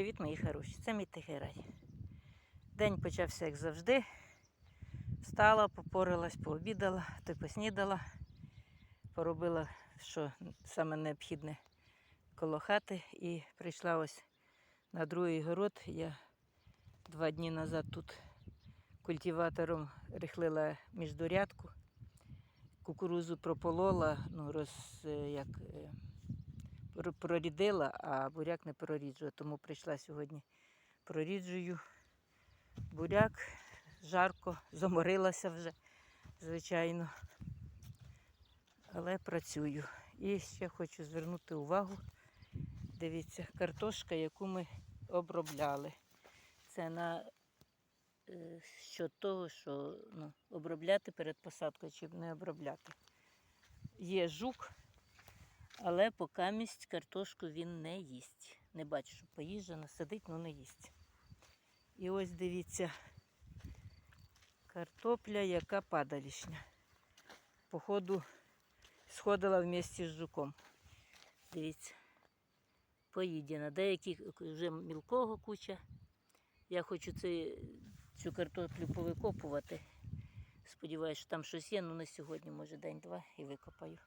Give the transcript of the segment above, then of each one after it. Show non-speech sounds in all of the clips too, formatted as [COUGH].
Привіт, мої хороші. Це мій тихий рай. День почався, як завжди. Встала, попорилась, пообідала, то поснідала, поробила, що саме необхідне коло хати. І прийшла ось на другий город. Я два дні назад тут культиватором рихлила міждурядку. Кукурузу прополола, ну, роз, е, як, е, прорідила, а буряк не проріджує. Тому прийшла сьогодні проріджую буряк, жарко, [LAUGHS] заморилася вже, звичайно. Але працюю. І ще хочу звернути увагу. Дивіться, картошка, яку ми обробляли. Це на е, що того, що ну, обробляти перед посадкою чи не обробляти. Є жук, але поки місць картошку він не їсть. Не бачу, що поїжджена, сидить, але не їсть. І ось дивіться, картопля, яка падалішня. Походу, сходила в місті з жуком. Дивіться, поїдена. Деякі вже мілкого куча. Я хочу це, цю картоплю повикопувати. Сподіваюсь, що там щось є, але не сьогодні, може день-два і викопаю.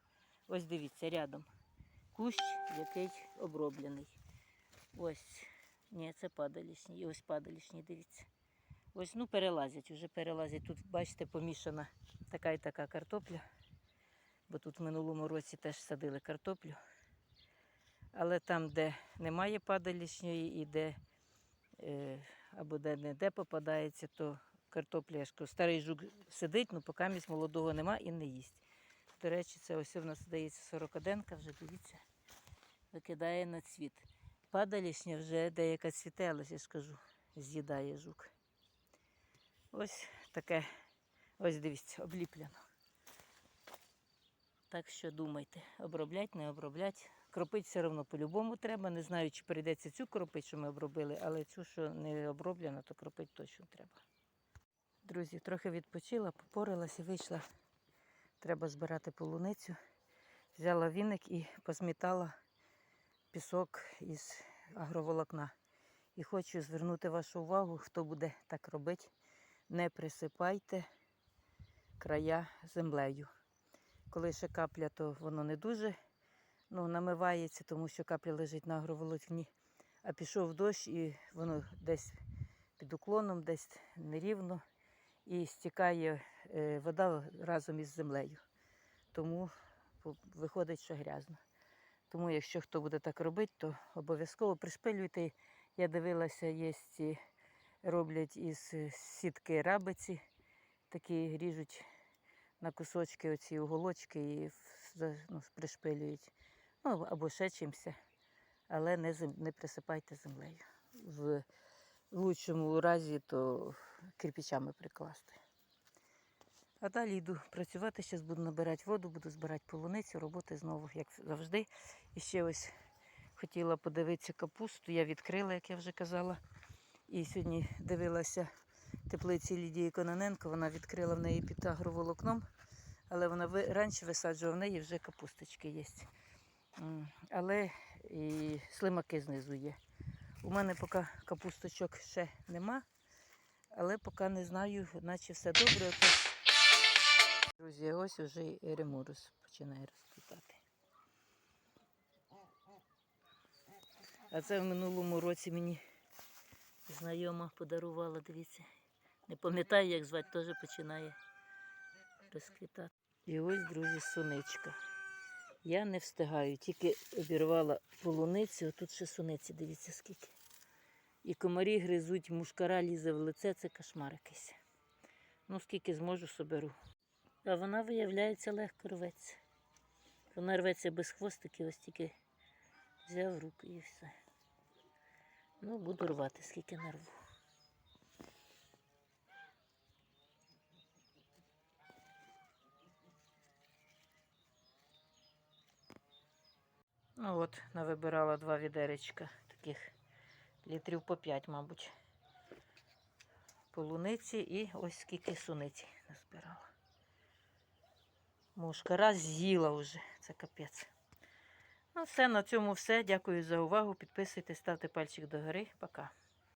Ось дивіться, рядом кущ, який оброблений. Ось, ні, це падалішні. Ось падалішні, дивіться. Ось, ну, перелазять, вже перелазять. Тут, бачите, помішана така і така картопля. Бо тут в минулому році теж садили картоплю. Але там, де немає падалішньої і де е, або де не де попадається, то картопля, старий жук сидить, ну поки місць молодого нема і не їсть. До речі, це ось у нас здається 41 вже дивіться, викидає на цвіт. Падалішня вже деяка цвіте, я ж кажу, з'їдає жук. Ось таке, ось дивіться, обліплено. Так що думайте, оброблять, не оброблять. Кропить все одно по-любому треба. Не знаю, чи прийдеться цю кропить, що ми обробили, але цю, що не оброблена, то кропить точно треба. Друзі, трохи відпочила, попорилась і вийшла. Треба збирати полуницю. Взяла віник і позмітала пісок із агроволокна. І хочу звернути вашу увагу, хто буде так робити. Не присипайте края землею. Коли ще капля, то воно не дуже ну, намивається, тому що капля лежить на агроволокні. А пішов дощ і воно десь під уклоном, десь нерівно і стікає вода разом із землею. Тому виходить, що грязно. Тому, якщо хто буде так робити, то обов'язково пришпилюйте. Я дивилася, є ці, роблять із е, сітки рабиці, такі ріжуть на кусочки оці уголочки і ну, пришпилюють. Ну, або ще чимся. Але не, зем- не присипайте землею. В лучшому разі то кирпичами прикласти. А далі йду працювати, зараз буду набирати воду, буду збирати полуницю, роботи знову, як завжди. І ще ось хотіла подивитися капусту. Я відкрила, як я вже казала. І сьогодні дивилася теплиці Лідії Кононенко. Вона відкрила в неї під агроволокном, але вона раніше висаджувала в неї вже капусточки є. Але і слимаки знизу є. У мене поки капусточок ще нема, але поки не знаю, наче все добре. Друзі, ось уже і ремурус починає розквітати. А це в минулому році мені знайома подарувала, дивіться. Не пам'ятаю, як звати, теж починає розквітати. І ось, друзі, суничка. Я не встигаю, тільки обірвала полуницю, тут ще суниці, дивіться скільки. І комарі гризуть, мушкара лізе в лице, це кошмар якийсь. Ну, скільки зможу, соберу. А вона, виявляється, легко рветься. Вона рветься без хвостиків, ось тільки взяв в руку і все. Ну, буду рвати, скільки нарву. Ну от, навибирала два відеречка, таких літрів по 5, мабуть. Полуниці і ось скільки суниці назбирала. Мушкара з'їла вже, це капець. Ну, все, на цьому все. Дякую за увагу. Підписуйтесь, ставте пальчик догори. Пока.